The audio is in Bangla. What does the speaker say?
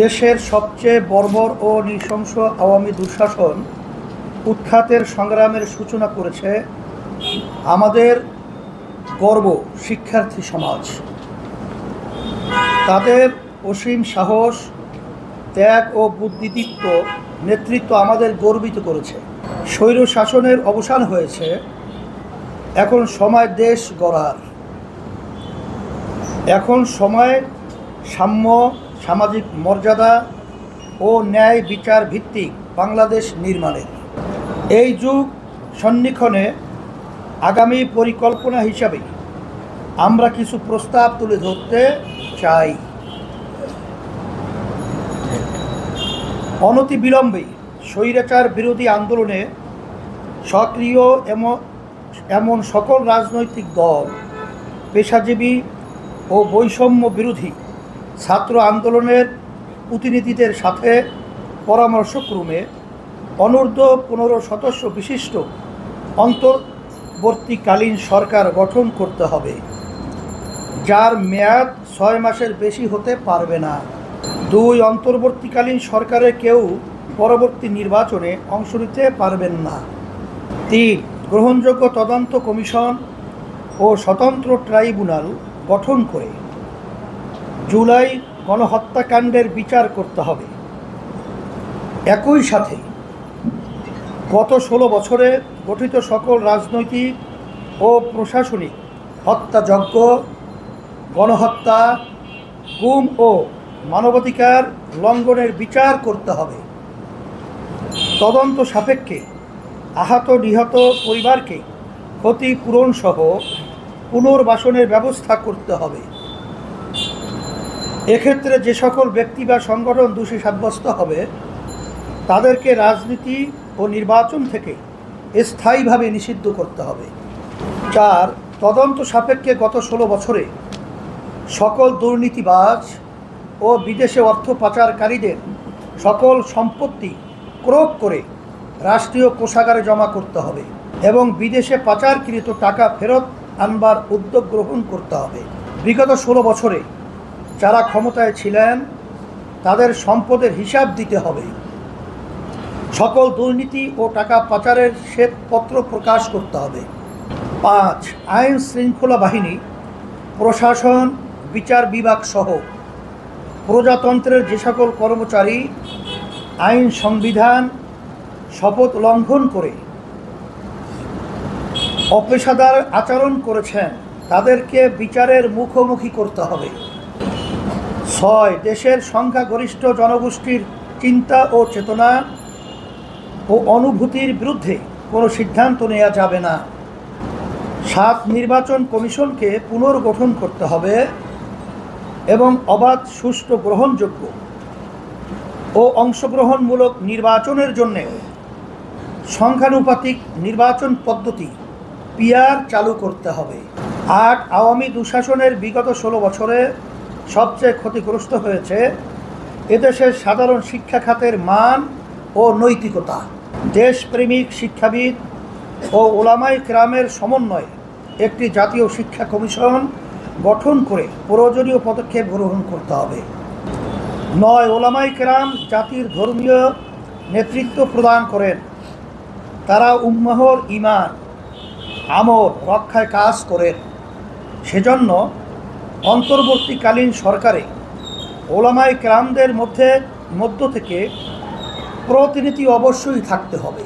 দেশের সবচেয়ে বর্বর ও নৃশংস আওয়ামী দুঃশাসন উৎখাতের সংগ্রামের সূচনা করেছে আমাদের গর্ব শিক্ষার্থী সমাজ। তাদের অসীম সাহস, ত্যাগ ও বুদ্ধিদীপ্ত নেতৃত্ব আমাদের গর্বিত করেছে। স্বৈর শাসনের অবসান হয়েছে। এখন সময় দেশ গড়ার। এখন সময় সাম্য সামাজিক মর্যাদা ও ন্যায় বিচার ভিত্তিক বাংলাদেশ নির্মাণের। এই যুগ সন্নিক্ষণে আগামী পরিকল্পনা হিসাবে আমরা কিছু প্রস্তাব তুলে ধরতে চাই। অনতি বিলম্বে স্বৈরাচার বিরোধী আন্দোলনে সক্রিয় এমন এমন সকল রাজনৈতিক দল, পেশাজীবী ও বৈষম্য বিরোধী ছাত্র আন্দোলনের প্রতিনিধিদের সাথে পরামর্শক্রমে অনূর্ধ্ব পনেরো সদস্য বিশিষ্ট অন্তর্বর্তীকালীন সরকার গঠন করতে হবে, যার মেয়াদ ছয় মাসের বেশি হতে পারবে না। দুই, অন্তর্বর্তীকালীন সরকারে কেউ পরবর্তী নির্বাচনে অংশ নিতে পারবেন না। তিন, গ্রহণযোগ্য তদন্ত কমিশন ও স্বতন্ত্র ট্রাইব্যুনাল গঠন করে জুলাই গণহত্যাকাণ্ডের বিচার করতে হবে। একই সাথে গত ষোলো বছরে গঠিত সকল রাজনৈতিক ও প্রশাসনিক হত্যাযজ্ঞ, গণহত্যা, গুম ও মানবাধিকার লঙ্ঘনের বিচার করতে হবে। তদন্ত সাপেক্ষে আহত নিহত পরিবারকে ক্ষতিপূরণসহ পুনর্বাসনের ব্যবস্থা করতে হবে। এক্ষেত্রে যে সকল ব্যক্তি বা সংগঠন দোষী সাব্যস্ত হবে, তাদেরকে রাজনীতি ও নির্বাচন থেকে স্থায়ীভাবে নিষিদ্ধ করতে হবে। চার, তদন্ত সাপেক্ষে গত ষোলো বছরে সকল দুর্নীতিবাজ ও বিদেশে অর্থ পাচারকারীদের সকল সম্পত্তি ক্রোক করে রাষ্ট্রীয় কোষাগারে জমা করতে হবে এবং বিদেশে পাচারকৃত টাকা ফেরত আনবার উদ্যোগ গ্রহণ করতে হবে। বিগত ষোলো বছরে যারা ক্ষমতায় ছিলেন, তাদের সম্পদের হিসাব দিতে হবে। সকল দুর্নীতি ও টাকা পাচারের শ্বেতপত্র প্রকাশ করতে হবে। পাঁচ, আইন শৃঙ্খলা বাহিনী, প্রশাসন, বিচার বিভাগ সহ প্রজাতন্ত্রের যে সকল কর্মচারী আইন সংবিধান, শপথ লঙ্ঘন করে অপেশাদার আচরণ করেছেন, তাদেরকে বিচারের মুখোমুখি করতে হবে। ছয়, দেশের সংখ্যাগরিষ্ঠ জনগোষ্ঠীর চিন্তা ও চেতনা ও অনুভূতির বিরুদ্ধে কোনো সিদ্ধান্ত নেওয়া যাবে না। সাত নির্বাচন কমিশনকে পুনর্গঠন করতে হবে এবং অবাধ সুষ্ঠু গ্রহণযোগ্য ও অংশগ্রহণমূলক নির্বাচনের জন্যে সংখ্যানুপাতিক নির্বাচন পদ্ধতি পিআর চালু করতে হবে। আট, আওয়ামী দুঃশাসনের বিগত ষোলো বছরে সবচেয়ে ক্ষতিগ্রস্ত হয়েছে এদেশের সাধারণ শিক্ষা খাতের মান ও নৈতিকতা। দেশপ্রেমিক শিক্ষাবিদ ও ওলামাই ক্রামের সমন্বয়ে একটি জাতীয় শিক্ষা কমিশন গঠন করে প্রয়োজনীয় পদক্ষেপ গ্রহণ করতে হবে। নয়, ওলামাই কেরাম জাতির ধর্মীয় নেতৃত্ব প্রদান করেন। তারা উম্মাহর ইমান আমর রক্ষায় কাজ করেন। সেজন্য অন্তর্বর্তীকালীন সরকারে ওলামায় ক্রামদের মধ্যে মধ্য থেকে প্রতিনিধি অবশ্যই থাকতে হবে।